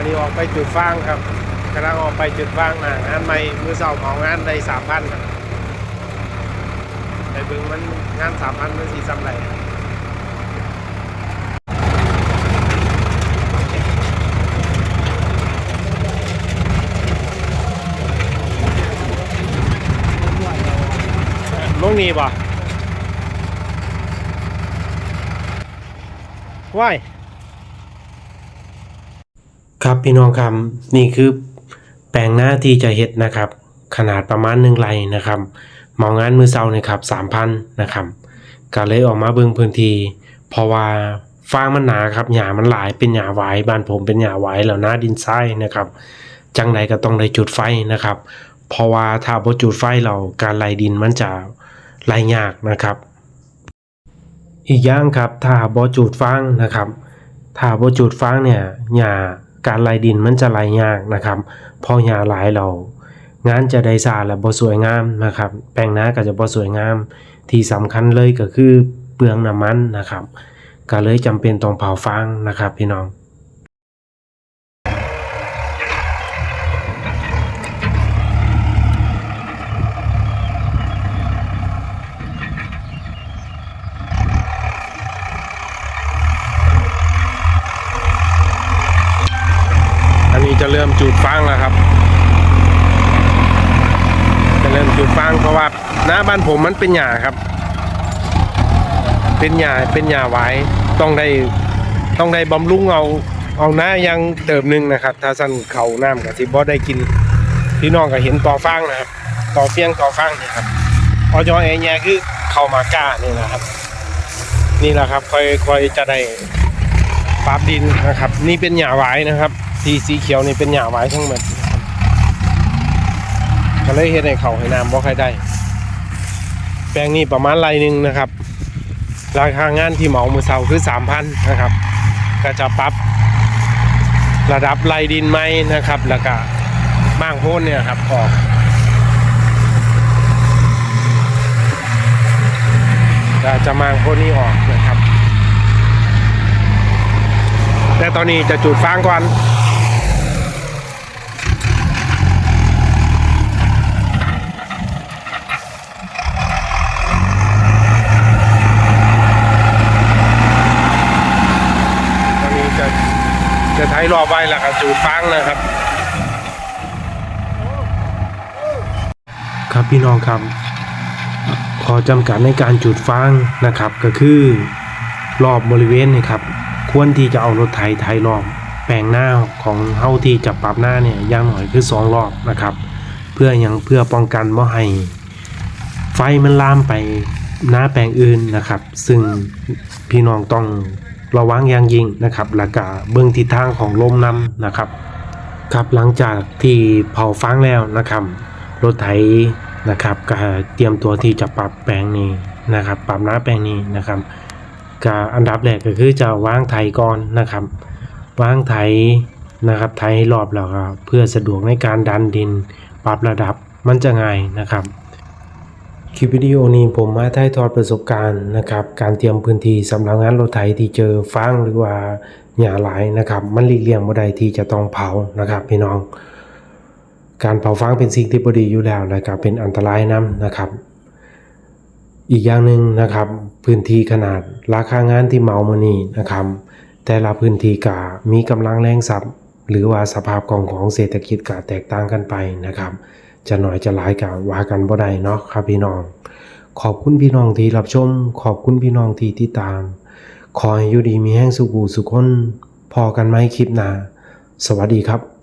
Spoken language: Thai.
อันนี้ออกไปจุดฟางครับกำลังออกไปจุดฟางนะงานใหม่มือเสาเหมางานได้สามพันครับแต่เบิ่งมันงานสามพันมันสีซ้ำไรลงนี่ป่ะว้าย ครับพี่น้องครับนี่คือแปลงหน้าที่จะเฮ็ดนะครับ ขนาดประมาณหนึ่งไรนะครับมางงานมือเซาเนี่ยครับสามพันนะครับก็เลยออกมาเบิ่งพื้นที่เพราะว่าฟางมันหนาครับหญ้ามันหลายเป็นหญ้าหวายบ้านผมเป็นหญ้าหวายแล้วหน้าดินทรายนะครับ จังใดก็ต้องได้จุดไฟนะครับ เพราะว่าถ้าบ่จุดไฟเราการไล่ดินมันจะไล่ยากนะครับ อีกอย่างครับถ้าบ่จุดฟางนะครับ ถ้าบ่จุดฟางเนี่ยหญ้า การไล่ดินมันจะไล่ยากนะครับ พอหญ้าหลายเรา งานจะได้สาและบ่สวยงามนะครับ แปลงนาก็จะบ่สวยงาม ที่สำคัญเลยก็คือเปลืองน้ำมันนะครับ ก็เลยจำเป็นต้องเผาฟางนะครับพี่น้อง อั นนี้จะเริ่มจุดฟางแล้วครับ จะเริ่มจุดฟางเพราะว่าหน้าบ้านผมมันเป็นหญ้าครับ เป็นหญ้าเป็นหญ้าไว้ต้องได้ต้องได้บำรุงเอาเอาหน้ายังเติมหนึงนะครับ ถ้าสั้นเขาน้ำกับที่บ่ได้กินพี่น้องก็เห็นต่อฟางนะครับ ต่อเฟียงต่อฟางเนี่ยครับอจอแอแยคือเข้ามาก้านี่นะครับ นี่แหละครับค่อยค่อยจะได้ปรับดินนะครับ นี่เป็นหญ้าไว้นะครับ ที่สีเขียวนี่เป็นหญ้าไว้ทั้งหมดนก็เลยเฮ็ดให้เขาให้น้ำบ่ค่อยได้ แปลงนี้ประมาณไรหนึ่งนะครับ ราคางานที่เหมามือเสาคือสามพันนะครับ ก็จะปรับระดับไรดินไหมนะครับ แล้วก็บ้างโพ้นเนี่ยครับออกก็จะมางโพนนี้ออกนะครับ แต่ตอนนี้จะจุดฟางก่อน ตอนนี้จะ จะไทยรอบไว้แล้วครับจูดฟางนะครับ ครับพี่น้องครับ ขอจำกัดในการจุดฟางนะครับก็คือรอบบริเวณนี่ครับ ควรที่จะเอารถไถไถรอบแปลงหน้าของเฮาที่จะปรับหน้าเนี่ยอย่างหน่อยคือสองรอบนะครับ เพื่อยังเพื่อป้องกันไม่ให้ไฟมันลามไปหน้าแปลงอื่นนะครับ ซึ่งพี่น้องต้อง ระวังอย่างยิ่งนะครับแล้วก็เบื้องทิศทางของลมนำนะครับครับหลังจากที่เผาฟางแล้วนะครับรถไถนะครับก็เตรียมตัวที่จะปรับแปลงนี้นะครับ ปรับน้าแปลงนี้นะครับก็อันดับแรกก็คือจะวางไถก่อนนะครับวางไถนะครับไถให้รอบแล้วก็เพื่อสะดวกในการดันดิน ปรับระดับมันจะง่ายนะครับ คลิปวิดีโอนี้ผมมาถ่ายทอดประสบการณ์นะครับการเตรียมพื้นที่สำหรับงานรถไถที่เจอฟางหรือว่าหญ้าหลายนะครับมันหลีกเลี่ยงบ่ได้ที่จะต้องเผานะครับพี่น้อง การเผาฟางเป็นสิ่งที่บ่ดีอยู่แล้วนะครับเป็นอันตรายนํนะครับ อีกอย่างหนึ่งนะครับพื้นที่ขนาดราคางานที่เหมามานี่นะครับ แต่ละพื้นที่กามีกำลังแรงทรัพย์หรือว่าสภาพของของเศรษฐกิจกาแตกต่างกันไปนะครับ จะหน่อยจะหลายกับว่ากันบ่ได้เนาะครับพี่น้อง ขอบคุณพี่น้องที่รับชม ขอบคุณพี่น้องที่ติดตาม ขอให้อยู่ดีมีแห้งสุขูสุขคนพอกันไหมคลิปหน้าสวัสดีครับ